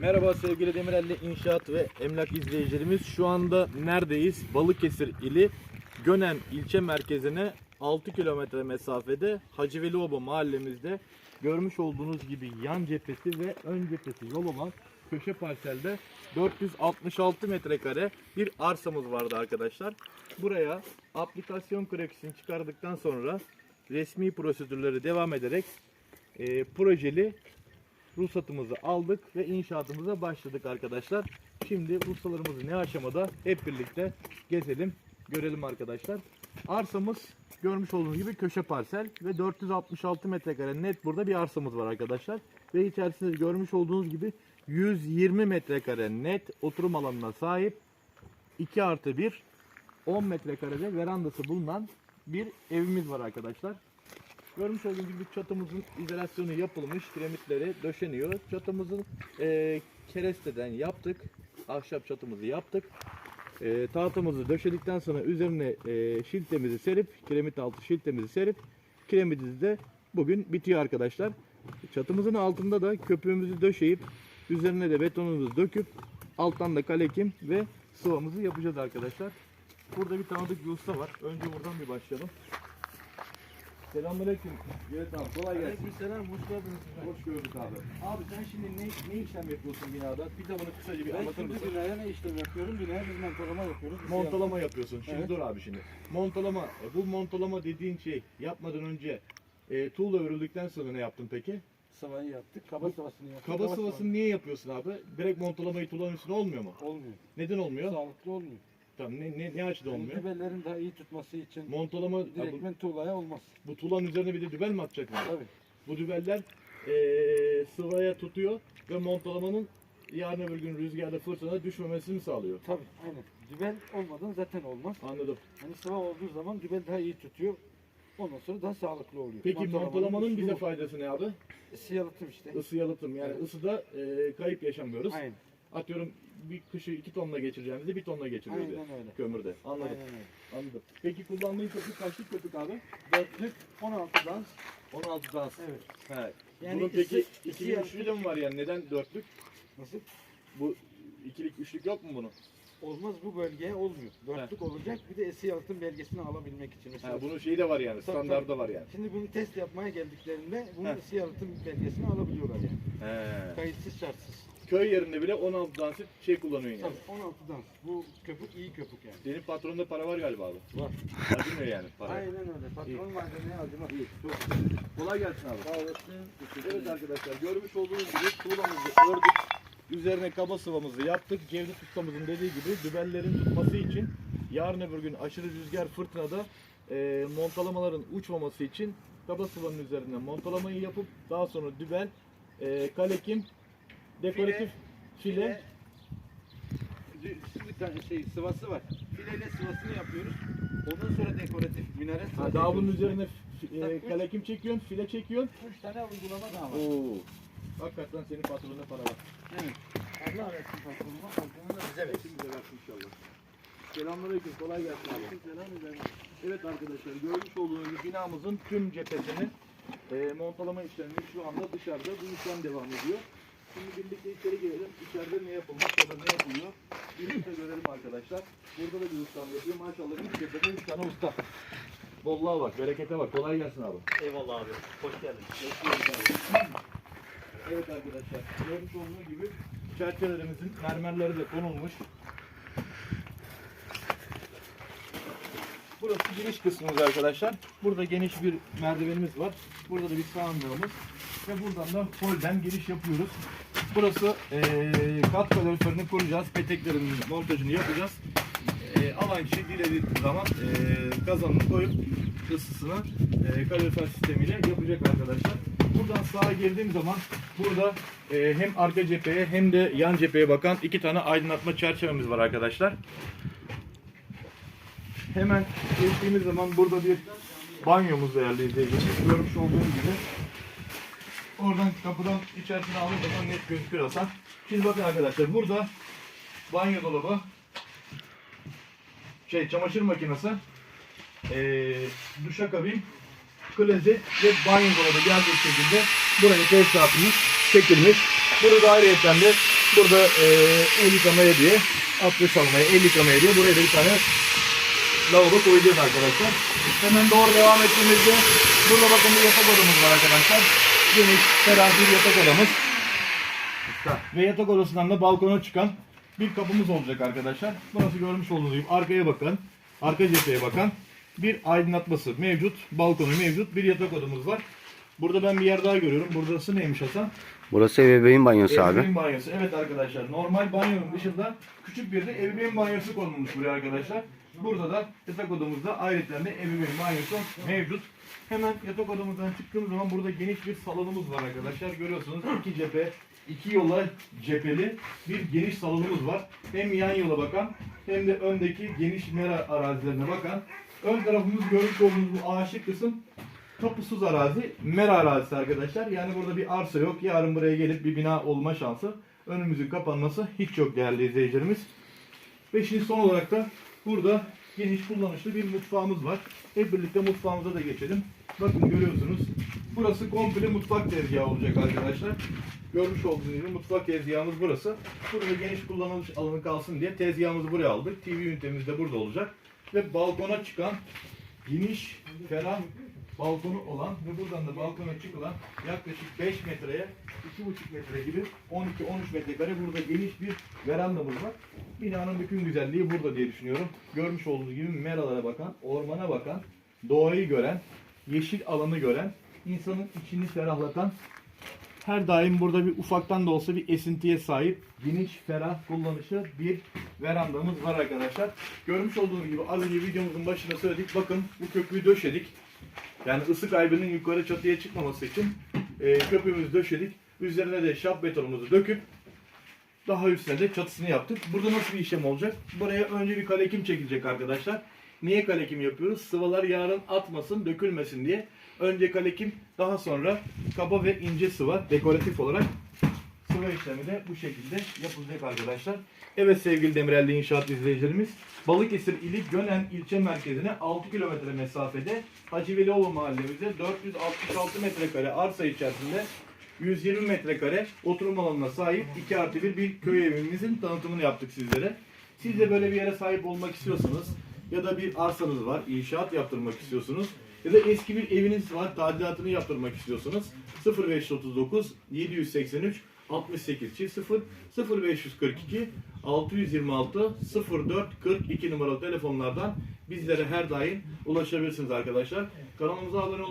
Merhaba sevgili Demirelli İnşaat ve Emlak izleyicilerimiz. Şu anda neredeyiz? Balıkesir ili Gönen ilçe merkezine 6 kilometre mesafede Hacı Velioba mahallemizde görmüş olduğunuz gibi yan cephesi ve ön cephesi yol olan köşe parselde 466 metrekare bir arsamız vardı arkadaşlar. Buraya aplikasyon kredisini çıkardıktan sonra resmi prosedürleri devam ederek e, projeli ruhsatımızı aldık ve inşaatımıza başladık arkadaşlar. Şimdi ruhsalarımızı ne aşamada hep birlikte gezelim, görelim arkadaşlar. Arsamız görmüş olduğunuz gibi köşe parsel ve 466 metrekare net burada bir arsamız var arkadaşlar. Ve içerisinde görmüş olduğunuz gibi 120 metrekare net oturum alanına sahip 2 artı 1 10 metrekarede verandası bulunan bir evimiz var arkadaşlar. Görmüş olduğunuz gibi çatımızın izolasyonu yapılmış, kiremitleri döşeniyor. Çatımızı e, keresteden yaptık. Ahşap çatımızı yaptık. E, tahtamızı döşedikten sonra üzerine e, şiltemizi serip, kiremit altı şiltemizi serip, kiremitimiz de bugün bitiyor arkadaşlar. Çatımızın altında da köpüğümüzü döşeyip, üzerine de betonumuzu döküp, alttan da kalekim ve sıvamızı yapacağız arkadaşlar. Burada bir tanıdık bir usta var. Önce buradan bir başlayalım. Selamünaleyküm. Evet abi kolay gelsin. Aleykümselam, hoş geldiniz. Hoş gördük abi. Abi sen şimdi ne, ne işlem yapıyorsun binada? Bir de bunu kısaca bir Ben anlatır şimdi mısın? binaya ne işlem yapıyorum? Binaya biz montalama yapıyoruz. Biz Montalama yapıyorsun. Şimdi Evet. dur abi şimdi. Montalama, e, bu montalama dediğin şey yapmadan önce e, tuğla örüldükten sonra ne yaptın peki? Sıvayı yaptık, kaba sıvasını yaptık. Kaba sıvasını niye yapıyorsun abi? Direkt montalamayı tuğlanın üstüne olmuyor mu? Olmuyor. Neden olmuyor? Sağlıklı olmuyor. Tamam ne, ne, ne açıdan olmuyor? Dübellerin daha iyi tutması için Montalama, ha, bu, direktmen tuğlaya olmaz. bu tuğlanın üzerine bir de dübel mi atacak mı? Tabii. Bu dübeller e, sıvaya tutuyor ve montalamanın yarın öbür gün rüzgarda fırtınada düşmemesini sağlıyor. Tabii, aynen. Dübel olmadan zaten olmaz. Anladım. Hani sıva olduğu zaman dübel daha iyi tutuyor. Ondan sonra daha sağlıklı oluyor. Peki Montalamanın bize faydası ne abi? Isı yalıtım işte. Isı yalıtım yani Evet. ısıda e, kayıp yaşamıyoruz. Aynen. Atıyorum bir kışı iki tonla geçireceğimizi bir tonla geçiriyoruz Aynen öyle. kömürde. Anladım. Aynen öyle. Anladım. Peki kullandığın köpük kaçlık köpük abi? Dörtlük 16 dans. 16 dans. Evet. He. Yani Bunun peki ısı- ikili üçlü de mi var yani? Neden dörtlük? Nasıl? Bu ikilik üçlük yok mu bunun? Olmaz bu bölgeye olmuyor. Dörtlük olacak bir de esi yalıtım belgesini alabilmek için. Mesela Ha, bunun şeyi de var yani. Tabii, Standardı tabii. var yani. Şimdi bunu test yapmaya geldiklerinde bunun Heh. ısı yalıtım belgesini alabiliyorlar yani. He. Kayıtsız şartsız. Köy yerinde bile 16 dansı şey kullanıyorsun yani. Tabii 16 dans. Bu köpük iyi köpük yani. Senin patronda para var galiba abi. Var. Acımıyor yani para. Aynen öyle. Patron vardı ne acıma. İyi, çok Kolay gelsin abi. Sağ olasın. Evet arkadaşlar görmüş olduğunuz gibi tuğlamızı ördük. Üzerine kaba sıvamızı yaptık. Cevdet ustamızın dediği gibi dübellerin tutması için yarın öbür gün aşırı rüzgar fırtınada e, montalamaların uçmaması için kaba sıvanın üzerine montalamayı yapıp daha sonra dübel, e, kalekim, dekoratif file, Şimdi bir tane şey sıvası var. Fileyle sıvasını yapıyoruz. Ondan sonra dekoratif minare sıvası ha, daha bunun üzerine e, kalekim çekiyorsun, file çekiyorsun. Üç tane uygulama daha var. Oo. Hakikaten senin patronunda para var. Evet. Allah versin patronuma. Patronuna da bize versin. Hepimize versin inşallah. Selamünaleyküm, kolay gelsin ederim. Evet arkadaşlar görmüş olduğunuz binamızın tüm cephesinin e, montalama işlemi şu anda dışarıda bu işlem devam ediyor. Şimdi birlikte içeri girelim. İçeride ne yapılmış ya da ne yapılıyor? Birlikte görelim arkadaşlar. Burada da bir ustam yapıyor. Maşallah bir cephede 3 tane usta. Bolluğa bak, berekete bak. Kolay gelsin abi. Eyvallah abi. Hoş geldin. Evet arkadaşlar görmüş olduğunuz gibi çerçevelerimizin mermerleri de konulmuş. Burası giriş kısmımız arkadaşlar. Burada geniş bir merdivenimiz var. Burada da bir sağandığımız ve buradan da holden giriş yapıyoruz. Burası eee kat kaloriferini kuracağız. Peteklerin montajını yapacağız. Eee alan kişi dilediği zaman eee kazanını koyup ısısını eee kalorifer sistemiyle yapacak arkadaşlar. Buradan sağa girdiğim zaman burada eee, hem arka cepheye hem de yan cepheye bakan iki tane aydınlatma çerçevemiz var arkadaşlar. Hemen geçtiğimiz zaman burada bir banyomuz değerli izleyicilerimiz. Görmüş olduğunuz gibi. Oradan kapıdan içerisine aldığım zaman net gözüküyor Hasan. Şimdi bakın arkadaşlar burada banyo dolabı, şey çamaşır makinesi, eee duşakabin, klozet ve banyo dolabı gelecek şekilde buraya tesisatımız çekilmiş. Burada ayrıyeten de burada e, el yıkamaya diye, abdest almaya, el yıkamaya diye buraya da bir tane lavabo koyacağız arkadaşlar. Hemen doğru devam ettiğimizde burada bakın bir yatak odamız var arkadaşlar. Geniş, ferah bir yatak odamız. Ve yatak odasından da balkona çıkan bir kapımız olacak arkadaşlar. Burası görmüş olduğunuz gibi arkaya bakan, arka cepheye bakan bir aydınlatması mevcut. Balkonu mevcut. Bir yatak odamız var. Burada ben bir yer daha görüyorum. Burası neymiş Hasan? Burası ebeveyn banyosu abi. Ebeveyn banyosu. Evet arkadaşlar. Normal banyonun dışında küçük bir de ebeveyn banyosu konulmuş buraya arkadaşlar. Burada da yatak odamızda ayrıca de ebeveyn banyosu mevcut. Hemen yatak odamızdan çıktığımız zaman burada geniş bir salonumuz var arkadaşlar. Görüyorsunuz iki cephe, iki yola cepheli bir geniş salonumuz var. Hem yan yola bakan hem de öndeki geniş mera arazilerine bakan. Ön tarafımız görmüş olduğunuz bu ağaçlık kısım Tapusuz arazi, mera arazisi arkadaşlar. Yani burada bir arsa yok. Yarın buraya gelip bir bina olma şansı. Önümüzün kapanması hiç yok değerli izleyicilerimiz. Ve şimdi son olarak da burada geniş kullanışlı bir mutfağımız var. Hep birlikte mutfağımıza da geçelim. Bakın görüyorsunuz. Burası komple mutfak tezgahı olacak arkadaşlar. Görmüş olduğunuz gibi mutfak tezgahımız burası. Burada geniş kullanılmış alanı kalsın diye tezgahımızı buraya aldık. TV ünitemiz de burada olacak. Ve balkona çıkan geniş, ferah balkonu olan ve buradan da balkona çıkılan yaklaşık 5 metreye 2,5 metre gibi 12-13 metrekare burada geniş bir verandamız var. Binanın bütün güzelliği burada diye düşünüyorum. Görmüş olduğunuz gibi meralara bakan, ormana bakan, doğayı gören, yeşil alanı gören, insanın içini ferahlatan, her daim burada bir ufaktan da olsa bir esintiye sahip, geniş, ferah, kullanışlı bir verandamız var arkadaşlar. Görmüş olduğunuz gibi az önce videomuzun başında söyledik. Bakın bu köprüyü döşedik. Yani ısı kaybının yukarı çatıya çıkmaması için e, köprümüzü döşedik. Üzerine de şap betonumuzu döküp daha üstüne de çatısını yaptık. Burada nasıl bir işlem olacak? Buraya önce bir kalekim çekilecek arkadaşlar. Niye kalekim yapıyoruz? Sıvalar yarın atmasın, dökülmesin diye. Önce kalekim, daha sonra kaba ve ince sıva dekoratif olarak sıva işlemi de bu şekilde yapılacak arkadaşlar. Evet sevgili Demirel'de inşaat izleyicilerimiz. Balıkesir ili Gönen ilçe merkezine 6 kilometre mesafede Hacı Velioğlu mahallemizde 466 metrekare arsa içerisinde 120 metrekare oturum alanına sahip 2 artı 1 bir köy evimizin tanıtımını yaptık sizlere. Siz de böyle bir yere sahip olmak istiyorsanız ya da bir arsanız var, inşaat yaptırmak istiyorsunuz ya da eski bir eviniz var, tadilatını yaptırmak istiyorsunuz. 0539 783 68 çift 0 0542 626 04 42 numaralı telefonlardan bizlere her daim ulaşabilirsiniz arkadaşlar. Kanalımıza abone olmayı